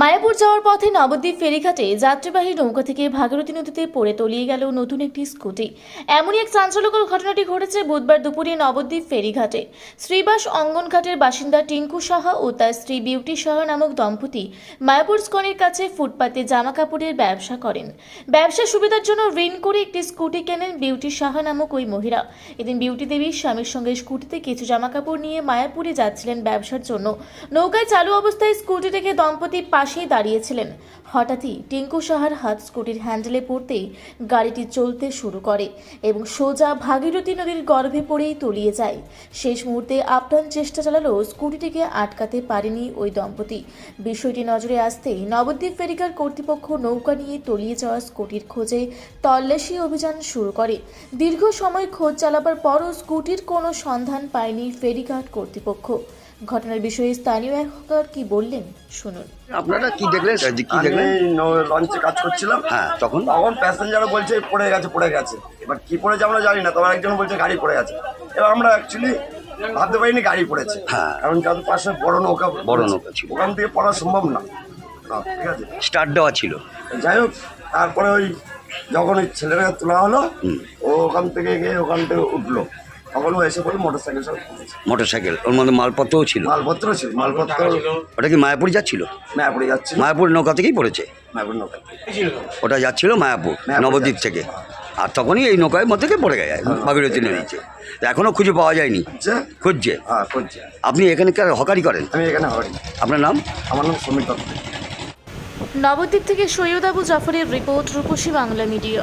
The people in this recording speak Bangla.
মায়াপুর যাওয়ার পথে নবদ্বীপ ফেরিঘাটে যাত্রীবাহী নৌকা থেকে ভাগীরথী নদীতে পড়ে তলিয়ে গেল নতুন একটি স্কুটি। এমনই এক চাঞ্চল্যকর ঘটনাটি ঘটেছে বুধবার দুপুরে নবদ্বীপ ফেরিঘাটে। শ্রীবাস অঙ্গনঘাটের বাসিন্দা টিঙ্কু সাহা ও তার স্ত্রী বিউটি সাহা নামক দম্পতি মায়াপুর স্কনের কাছে ফুটপাতে জামা কাপড়ের ব্যবসা করেন। ব্যবসা সুবিধার জন্য ঋণ করে একটি স্কুটি কেনেন বিউটি সাহা নামক ওই মহিলা। এদিন বিউটি দেবী স্বামীর সঙ্গে স্কুটিতে কিছু জামা কাপড় নিয়ে মায়াপুরে যাচ্ছিলেন ব্যবসার জন্য। নৌকায় চালু অবস্থায় স্কুটি থেকে দম্পতি পাশেই দাঁড়িয়েছিলেন। হঠাৎই টিঙ্কু সাহার হাত স্কুটির হ্যান্ডেলে পড়তেই গাড়িটি চলতে শুরু করে এবং সোজা ভাগীরথী নদীর গর্ভে পড়েই তলিয়ে যায়। শেষ মুহূর্তে আপ্রাণ চেষ্টা চালালেও স্কুটিটিকে আটকাতে পারেনি ওই দম্পতি। বিষয়টি নজরে আসতেই নবদ্বীপ ফেরিকার কর্তৃপক্ষ নৌকা নিয়ে তলিয়ে যাওয়া স্কুটির খোঁজে তল্লাশি অভিযান শুরু করে। দীর্ঘ সময় খোঁজ চালাবার পরও স্কুটির কোনো সন্ধান পায়নি ফেরিঘাট কর্তৃপক্ষ। ঘটনার বিষয়ে স্থানীয় এলাকার কি বললেন? শুনুন। আপনারা কি দেখলেন? কি দেখলেন? লঞ্চে কাজ করছিলাম। হ্যাঁ তখন? তখন প্যাসেঞ্জারও বলছে পড়ে গেছে পড়ে গেছে। এবার কি পড়েছে আমরা জানি না তখন একজন বলছে গাড়ি পড়ে গেছে। এবার আমরা অ্যাকচুয়ালি ভাবতে পারিনি গাড়ি পড়েছে। হ্যাঁ। কারণ যাদের পাশে বড় নৌকা বড় নৌকা ছিল। ওখান থেকে পড়া সম্ভব না। না, ঠিক আছে। স্টার্ট দেওয়া ছিল। যাই হোক তারপরে ওই যখন ওই ছেলেরা তোলা হলো ও ওখান থেকে গিয়ে ওখান থেকে উঠল। তখন এসে পড়ে মোটর সাইকেল সব পড়েছে। মোটর ওর মধ্যে মালপত্রও ছিল। মালপত্র ছিল মালপত্র ওটা কি মায়াপুর যাচ্ছিল? ম্যাপড়ে যাচ্ছিল। মায়াপুর নৌকা থেকেই পড়েছে। ম্যাপড় নৌকা ওটা যাচ্ছিল মায়াপুর মায়াপুর নবদ্বীপ থেকে। আর তখনই এই নৌকায় মধ্যে থেকে পড়ে গেছে ভাগীরথী নদীতে। এখনও খুঁজে পাওয়া যায়নি। হচ্ছে খুঁজছে? হ্যাঁ করছে আপনি এখানকার হকারি করেন? আমি এখানে হরি আপনার নাম? আমার নাম সমীর দত্ত। নবদ্বীপ থেকে সৈয়দ আবু জাফরের রিপোর্ট রূপসী বাংলা মিডিয়া।